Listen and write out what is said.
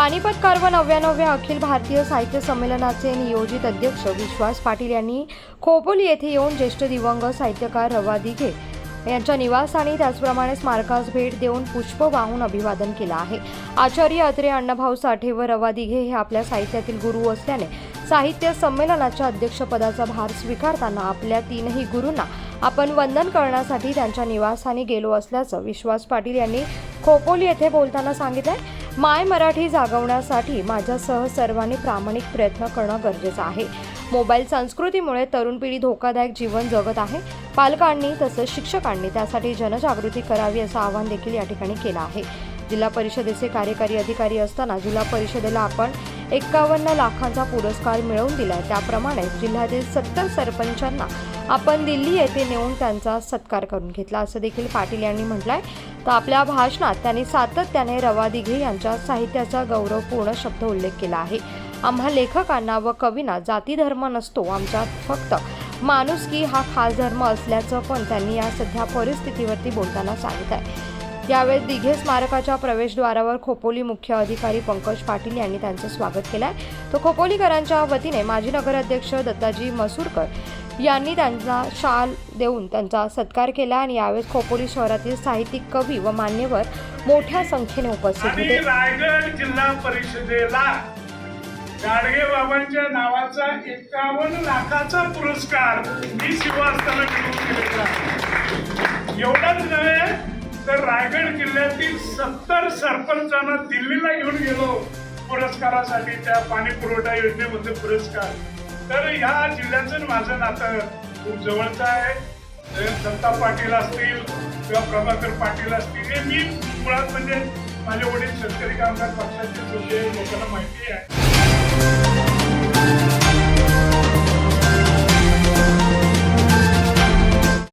Panipat carve नव्याण्णव्या Akhil Bharatiya साहित्य संमेलनाचे नियोजित अध्यक्ष विश्वास पाटील यांनी खोपोली येथे येऊन ज्येष्ठ दिवंगत साहित्यकार रवा दिघे यांच्या निवासस्थानी त्याचप्रमाणे स्मारकास भेट देऊन पुष्प वाहून अभिवादन केलं आहे. आचार्य अत्रे अण्णाभाऊ साठे व रवा दिघे हे आपल्या साहित्यातील गुरु असल्याने साहित्य संमेलनाच्या अध्यक्षपदाचा भार स्वीकारताना आपल्या तीनही गुरूंना आपण वंदन करण्यासाठी त्यांच्या निवासस्थानी गेलो असल्याचं विश्वास पाटील यांनी खोपोली येथे बोलताना सांगितलंय माय मराठी जागवण्यासाठी माझ्यासह सर्वांनी प्रामाणिक प्रयत्न करणं गरजेचं आहे. मोबाईल संस्कृतीमुळे तरुण पिढी धोकादायक जीवन जगत आहे. पालकांनी तसंच शिक्षकांनी त्यासाठी जनजागृती करावी असं आवाहन देखील या ठिकाणी केलं आहे. जिल्हा परिषदेचे कार्यकारी अधिकारी असताना जिल्हा परिषदेला आपण एक्कावन्न लाखांचा पुरस्कार मिळवून दिला त्याप्रमाणे जिल्ह्यातील सत्तर सरपंचांना आपण दिल्ली येथे नेऊन त्यांचा सत्कार करून घेतला असं देखील पाटील यांनी म्हटलंय. तर आपल्या भाषणात त्यांनी सातत्याने रवा दिघे यांच्या साहित्याचा गौरवपूर्ण शब्द उल्लेख केला आहे. आम्हा लेखकांना व कवींना जाती धर्म नसतो आमच्यात फक्त माणुसकी हा खास धर्म असल्याचं पण त्यांनी या सध्या परिस्थितीवरती बोलताना सांगितलं आहे यावेळी दिघे स्मारकाच्या प्रवेशद्वारावर खोपोली मुख्य अधिकारी पंकज पाटील यांनी त्यांचं स्वागत केलं आहे तर खोपोलीकरांच्या वतीने माजी नगराध्यक्ष दत्ताजी मसूरकर यांनी त्यांचा शाल देऊन त्यांचा सत्कार केला आणि यावेळी खोपोली शहरातील साहित्यिक कवी व मान्यवर मोठ्या संख्येने उपस्थित होते रायगड जिल्हा परिषदेला गाडगे बाबांच्या नावाचा एकावन्न लाखाचा पुरस्कार मी दिलेला आहे. एवढंच नव्हे तर रायगड जिल्ह्यातील सत्तर सरपंचांना दिल्लीला घेऊन गेलो पुरस्कारासाठी त्या पाणी पुरवठा योजनेमध्ये पुरस्कार तर ह्या जिल्ह्याचं माझं नातं खूप जवळचं आहे. ते दत्ता पाटील असतील किंवा प्रभाकर पाटील असतील हे मी मुळात म्हणजे माझे वडील शेतकरी कामगार पक्षाचे होते लोकांना माहिती आहे.